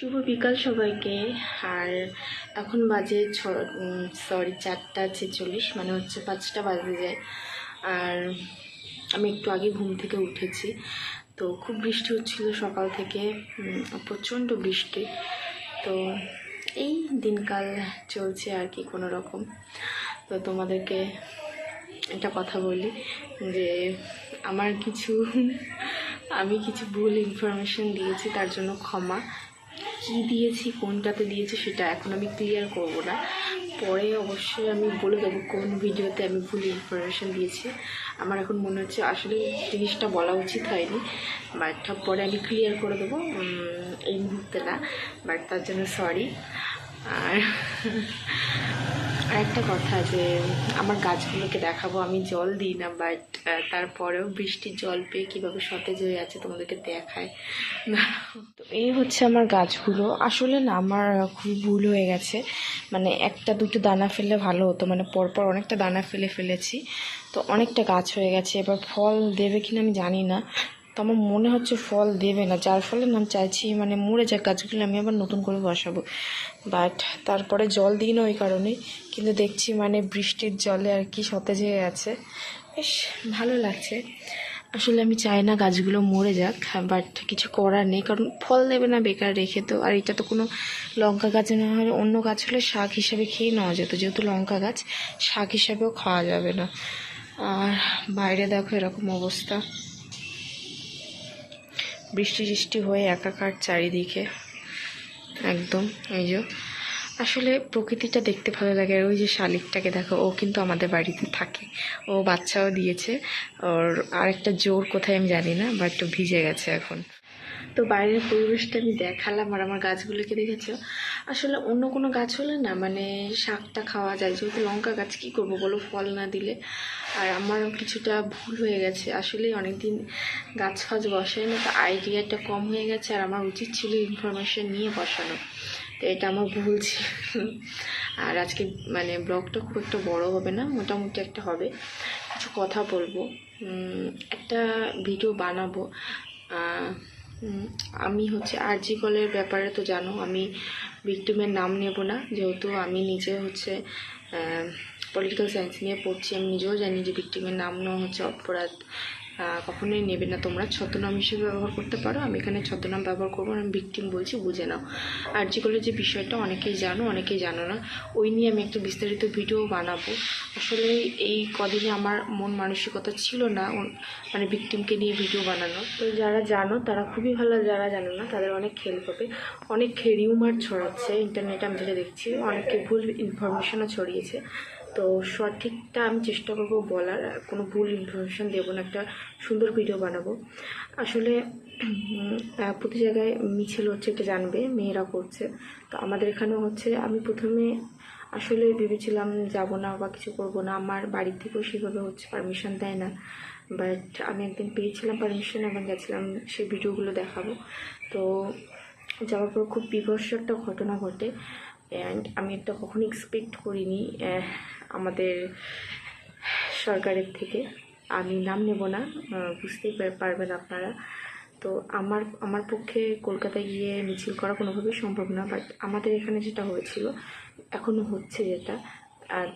শুভ বিকাল সবাইকে। আর এখন বাজে ছ সরি চারটা ছেচল্লিশ মানে হচ্ছে পাঁচটা বাজে যায়। আর আমি একটু আগে ঘুম থেকে উঠেছি। তো খুব বৃষ্টি হচ্ছিল সকাল থেকে প্রচণ্ড বৃষ্টি। তো এই দিনকাল চলছে আর কি কোনো রকম। তো তোমাদেরকে একটা কথা বলি, যে আমার কিছু, আমি কিছু ভুল ইনফরমেশন দিয়েছি, তার জন্য ক্ষমা। কি দিয়েছি, কোনটাতে দিয়েছি সেটা এখন আমি ক্লিয়ার করব না। পরে অবশ্যই আমি বলে দেবো কোন ভিডিওতে আমি ভুল ইনফরমেশান দিয়েছি। আমার এখন মনে হচ্ছে আসলে জিনিসটা বলা উচিত হয়নি বাট পরে আমি ক্লিয়ার করে দেবো এই মুহূর্তে না বাট তার জন্য সরি আর একটা কথা যে, আমার গাছগুলোকে দেখাবো, আমি জল দিই না বাট তারপরেও বৃষ্টির জল পেয়ে কীভাবে সতেজ হয়ে আছে তোমাদেরকে দেখায়। তো এই হচ্ছে আমার গাছগুলো। আসলে না, আমার খুব ভুল হয়ে গেছে। মানে একটা দুটো দানা ফেললে ভালো হতো মানে পরপর অনেকটা দানা ফেলে ফেলেছি। তো অনেকটা গাছ হয়ে গেছে। এবার ফল দেবে কিনা আমি জানি না। আমার মনে হচ্ছে ফল দেবে না। যার ফলে আমি চাইছি মানে মরে যাক গাছগুলো, আমি আবার নতুন করে বসাবো। বাট তারপরে জল দিই না ওই কারণে কিন্তু দেখছি মানে বৃষ্টির জলে আর কি সতেজ হয়ে আছে। বেশ ভালো লাগছে। আসলে আমি চাই না গাছগুলো মরে যাক বাট কিছু করার নেই। কারণ ফল দেবে না বেকার রেখে তো। আর এটা তো কোনো লঙ্কা গাছ না হলে অন্য গাছ হলে শাক হিসাবে খেয়ে নেওয়া যেত। যেহেতু লঙ্কা গাছ, শাক হিসাবেও খাওয়া যাবে না। আর বাইরে দেখো এরকম অবস্থা। বৃষ্টি টিষ্টি হয়ে একাকার চারিদিকে। একদম, এই যে। আসলে প্রকৃতিটা দেখতে ভালো লাগে, আর ওই যে শালিকটাকে দেখো, ও কিন্তু আমাদের বাড়িতে থাকে। ও বাচ্চাও দিয়েছে, ওর আরেকটা জোর কোথায় আমি জানি না বাট ভিজে গেছে এখন। তো বাইরের পরিবেশটা আমি দেখালাম আর আমার গাছগুলোকে দেখেছ। আসলে অন্য কোনো গাছ হলে না মানে শাকটা খাওয়া যায়। যেহেতু লঙ্কা গাছ, কী করব বলো, ফল না দিলে? আর আমারও কিছুটা ভুল হয়ে গেছে। আসলে অনেকদিন গাছ ফাছ বসাই না তো আইডিয়াটা কম হয়ে গেছে আর আমার উচিত ছিল ইনফরমেশন নিয়ে বসানো। তো এটা আমার ভুল ছিল। আর আজকে মানে ব্লগটা খুব একটা বড় হবে না, মোটামুটি একটা হবে। কিছু কথা বলব। একটা ভিডিও বানাবো। আমি হচ্ছে আরজি কলের ব্যাপারে তো জানো, আমি ভিক্টিমের নাম নেব না। যেহেতু আমি নিজে হচ্ছে পলিটিক্যাল সায়েন্স নিয়ে পড়ছি, আমি নিজেও জানি যে ভিক্টিমের নাম নেওয়া হচ্ছে অপরাধ। কখনোই নেবে না। তোমরা ছদ্মনাম হিসেবে ব্যবহার করতে পারো। আমি এখানে ছদ্মনাম ব্যবহার করব, আমি ভিক্টিম বলছি, বুঝে নাও। আরজি কলের যে বিষয়টা অনেকেই জানো অনেকেই জানো না, ওই নিয়ে আমি একটা বিস্তারিত ভিডিও বানাবো। আসলে এই কদিনে আমার মন মানসিকতা ছিল না মানে ভিকটিমকে নিয়ে ভিডিও বানানো তো যারা জানো, তারা খুবই ভালো, যারা জানো না, তাদের অনেক হেল্প হবে। অনেক রিউমার ছড়াচ্ছে ইন্টারনেটে আমি যেটা দেখছি। অনেকে ভুল ইনফরমেশনও ছড়িয়েছে। তো সঠিকটা আমি চেষ্টা করব বলার কোনো ভুল ইনফরমেশন দেবো না, একটা সুন্দর ভিডিও বানাবো। আসলে প্রতি জায়গায় মিছিল হচ্ছে, এটা জানবে, মেয়েরা করছে। তো আমাদের এখানেও হচ্ছে, আমি প্রথমে আসলে ভেবেছিলাম যাব না বা কিছু করব না, আমার বাড়ি থেকেও সেভাবে হচ্ছে পারমিশন দেয় না। বাট আমি একদিন পেয়েছিলাম পারমিশন এবং গেছিলাম সেই ভিডিওগুলো দেখাবো। তো যাওয়ার পর খুব বিভৎস একটা ঘটনা ঘটে। অ্যান্ড আমি এটা কখনো এক্সপেক্ট করিনি আমাদের সরকারের থেকে। আমি নাম নেব না বুঝতেই পারবেন আপনারা। তো আমার আমার পক্ষে কলকাতায় গিয়ে মিছিল করা কোনোভাবেই সম্ভব না বাট আমাদের এখানে যেটা হয়েছিল এখনও হচ্ছে যেটা।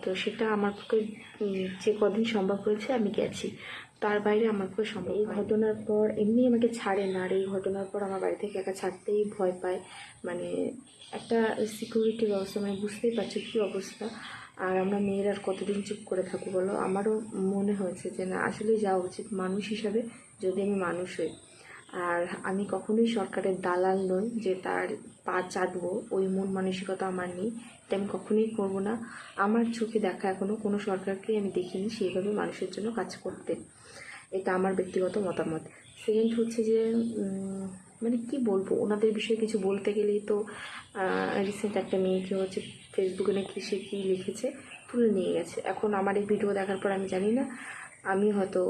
তো সেটা আমার পক্ষে যে কদিন সম্ভব হয়েছে আমি গেছি। তার বাইরে আমার পক্ষে সম্ভব এই ঘটনার পর এমনি আমাকে ছাড়ে না আর এই ঘটনার পর আমার বাড়ি থেকে একা ছাড়তেই ভয় পায়। মানে একটা সিকিউরিটি ব্যবস্থা মানে বুঝতেই পারছ কী অবস্থা। আর আমরা মেয়েরা আর কতদিন চুপ করে থাকব বলো? আমারও মনে হয়েছে যে না আসলেই যাওয়া উচিত মানুষ হিসাবে যদি আমি মানুষ হই। আর আমি কখনোই সরকারের দালাল নই যে তার পা চাটবো ওই মন মানসিকতা আমার নেই এটা আমি কখনোই করব না। আমার চোখে দেখা এখনও কোনো সরকারকে আমি দেখিনি সেইভাবে মানুষের জন্য কাজ করতে। এটা আমার ব্যক্তিগত মতামত। সেকেন্ড হচ্ছে যে মানে কি বলব, ওনাদের বিষয়ে কিছু বলতে গেলেই তো রিসেন্ট একটা মেয়েকে হচ্ছে ফেসবুকে নাকি সে কী লিখেছে, তুলে নিয়ে গেছে। এখন আমার এই ভিডিও দেখার পর আমি জানি না, আমি হয়তো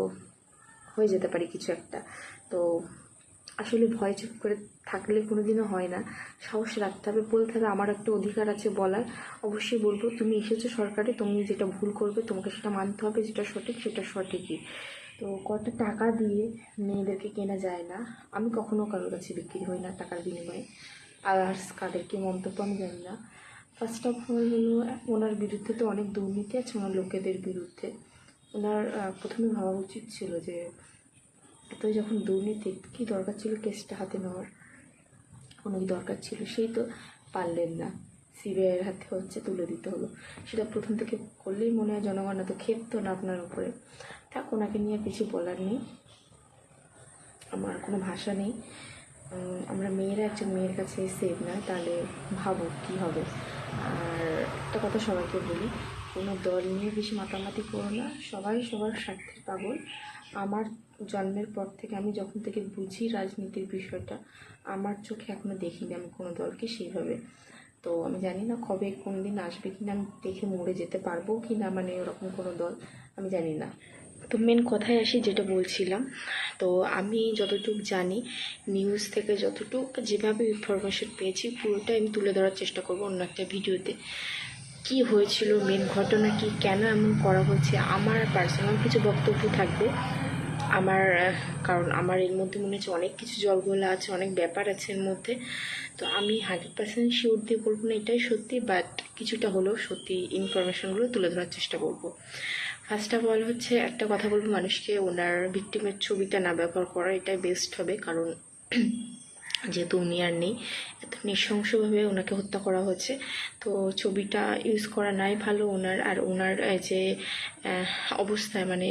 হয়ে যেতে পারি কিছু একটা। তো আসলে ভয় চুপ করে থাকলে কোনো দিনও হয় না। সাহস রাখতে হবে, বলতে হবে আমার একটা অধিকার আছে বলার। অবশ্যই বলব, তুমি এসেছ সরকারে, তুমি যেটা ভুল করবে তোমাকে সেটা মানতে হবে, যেটা সঠিক সেটা সঠিকই। তো কত টাকা দিয়ে মেয়েদেরকে কেনা যায় না? আমি কখনো কারোর কাছে বিক্রি হই না টাকার বিনিময়ে। আদার্স কাদের কি মন্তব্য আমি জানি না। ফার্স্ট অফ অল হলো, ওনার বিরুদ্ধে তো অনেক দুর্নীতি আছে, ওনার লোকেদের বিরুদ্ধে। ওনার প্রথমে ভাবা উচিত ছিল যে এত যখন দুর্নীতি, কী দরকার ছিল কেসটা হাতে নেওয়ার? কোনো দরকার ছিল? সেই তো পারলেন না। সিবিআইয়ের হাতে হচ্ছে তুলে দিতে হলো। সেটা প্রথম থেকে করলেই মনে হয় জনগণ এত ক্ষেপ্ত না আপনার উপরে। থাক, ওনাকে নিয়ে কিছু বলার নেই। আমার কোনো ভাষা নেই। আমরা মেয়েরা একজন মেয়ের কাছে সেভ নয় তাহলে ভাবো কী হবে। আর একটা কথা সবাইকে বলি, কোনো দল নিয়ে বেশি মাতামাতি করো না, সবাই সবার স্বার্থের পাগল। আমার জন্মের পর থেকে আমি যখন থেকে বুঝি রাজনীতির বিষয়টা, আমার চোখে এখনও দেখিনি আমি কোনো দলকে সেইভাবে। তো আমি জানি না কবে কোন দিন আসবে কি না আমি দেখে মরে যেতে পারব কি না মানে ওরকম কোনো দল, আমি জানি না। তো মেন কথায় আসি যেটা বলছিলাম। তো আমি যতটুকু জানি নিউজ থেকে যতটুক যেভাবে ইনফরমেশন পেয়েছি, পুরোটাই আমি তুলে ধরার চেষ্টা করব অন্য একটা ভিডিওতে কি হয়েছিল মেন ঘটনা কি, কেন এমন করা হচ্ছে, আমার পার্সোনাল কিছু বক্তব্য থাকবে। আমার, কারণ আমার এর মধ্যে মনে হচ্ছে অনেক কিছু জলগোলা আছে, অনেক ব্যাপার আছে এর মধ্যে। তো আমি হান্ড্রেড পার্সেন্ট শিওর দিয়ে বলব না এটাই সত্যি বাট কিছুটা হলেও সত্যি ইনফরমেশনগুলো তুলে ধরার চেষ্টা করব। ফার্স্ট অফ অল হচ্ছে একটা কথা বলব, মানুষকে ওনার ভিক্টিমের ছবিটা না ব্যবহার করা এটাই বেস্ট হবে। কারণ যেহেতু উনি আর নেই, এত নৃশংসভাবে ওনাকে হত্যা করা হচ্ছে। তো ছবিটা ইউজ করা নাই ভালো ওনার। আর ওনার যে অবস্থায় মানে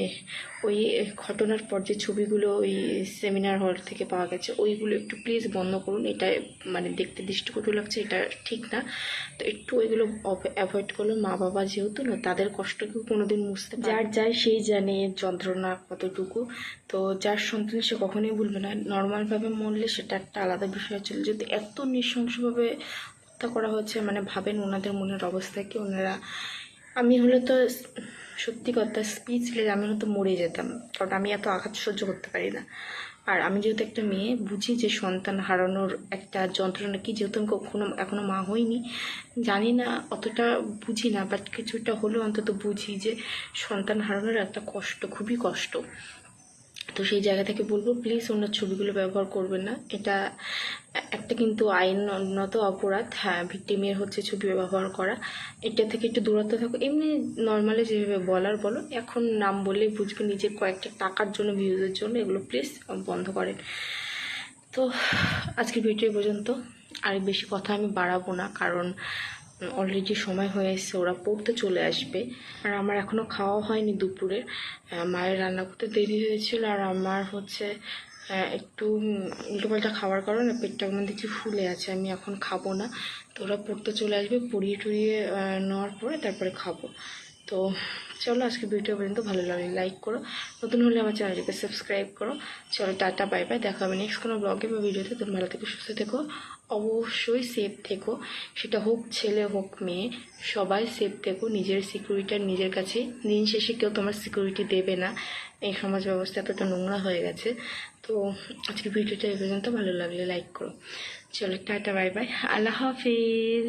ওই ঘটনার পর যে ছবিগুলো ওই সেমিনার হল থেকে পাওয়া গেছে ওইগুলো একটু প্লিজ বন্ধ করুন। এটা মানে দেখতে দৃষ্টিকটু লাগছে এটা ঠিক না। তো একটু ওইগুলো অ্যাভয়েড করল। মা বাবা যেহেতু না তাদের কষ্টকেও কোনোদিন মুছতে যার যায় সেই জানে যন্ত্রণা কতটুকু। তো যার সন্তান সে কখনোই ভুলবে না। নর্মালভাবে মরলে সেটা একটা আলাদা বিষয় ছিল যদি এত নৃশংসভাবে হত্যা করা হচ্ছে মানে ভাবেন ওনাদের মনের অবস্থা কি? ওনারা আমি হলে তো সত্যি কথা স্পিচ স্পিচলেস আমি হয়তো মরে যেতাম। কারণ আমি এত আঘাত সহ্য করতে পারি না। আর আমি যেহেতু একটা মেয়ে, বুঝি যে সন্তান হারানোর একটা যন্ত্রণা কি যেহেতু আমি কখনো, এখনও মা হইনি, জানি না অতটা বুঝি না বাট কিছুটা হলেও অন্তত বুঝি যে সন্তান হারানোর একটা কষ্ট খুবই কষ্ট। তো সেই জায়গা থেকে বলব প্লিজ ওনার ছবিগুলো ব্যবহার করবেন না। এটা একটা কিন্তু আইনত অপরাধ। হ্যাঁ ভিক্টিমের হচ্ছে ছবি ব্যবহার করা। এটা থেকে একটু দূরত্ব থাকো এমনি নর্মালি যেভাবে বলার বলো। এখন নাম বললেই বুঝবে নিজের কয়েকটা টাকার জন্য ভিউজের জন্য। এগুলো প্লিজ বন্ধ করেন। তো আজকের ভিডিও পর্যন্ত। আর বেশি কথা আমি বাড়াবো না, কারণ অলরেডি সময় হয়ে এসেছে, ওরা পড়তে চলে আসবে। আর আমার এখনও খাওয়া হয়নি দুপুরে। মায়ের রান্না করতে দেরি হয়েছিল আর আমার হচ্ছে একটু উল্টো উল্টোপাল্টা খাওয়ার কারণে পেটটা মধ্যে কিছু ফুলে আছে আমি এখন খাব না। তো ওরা পড়তে চলে আসবে, পড়িয়ে টুড়িয়ে নেওয়ার পরে তারপরে খাব। তো চলো আজকে ভিডিও পর্যন্ত ভালো লাগলে লাইক করো। নতুন হলে আমার চ্যানেলটিকে সাবস্ক্রাইব করো। চলো টাটা বাই বাই দেখা হবে নেক্সট কোনো ব্লগে বা ভিডিওতে তুমি ভালো থেকো, সুস্থ থেকো। অবশ্যই সেফ থেকো। সেটা হোক ছেলে, হোক মেয়ে, সবাই সেফ থেকো। নিজের সিকিউরিটি নিজের কাছে। দিন শেষে কেউ তোমার সিকিউরিটি দেবে না। এই সমাজ ব্যবস্থা এতটা নোংরা হয়ে গেছে। তো আজকে ভিডিওটা এ পর্যন্ত। ভালো লাগলে লাইক করো। চলো টাটা বাই বাই আল্লাহ হাফিজ।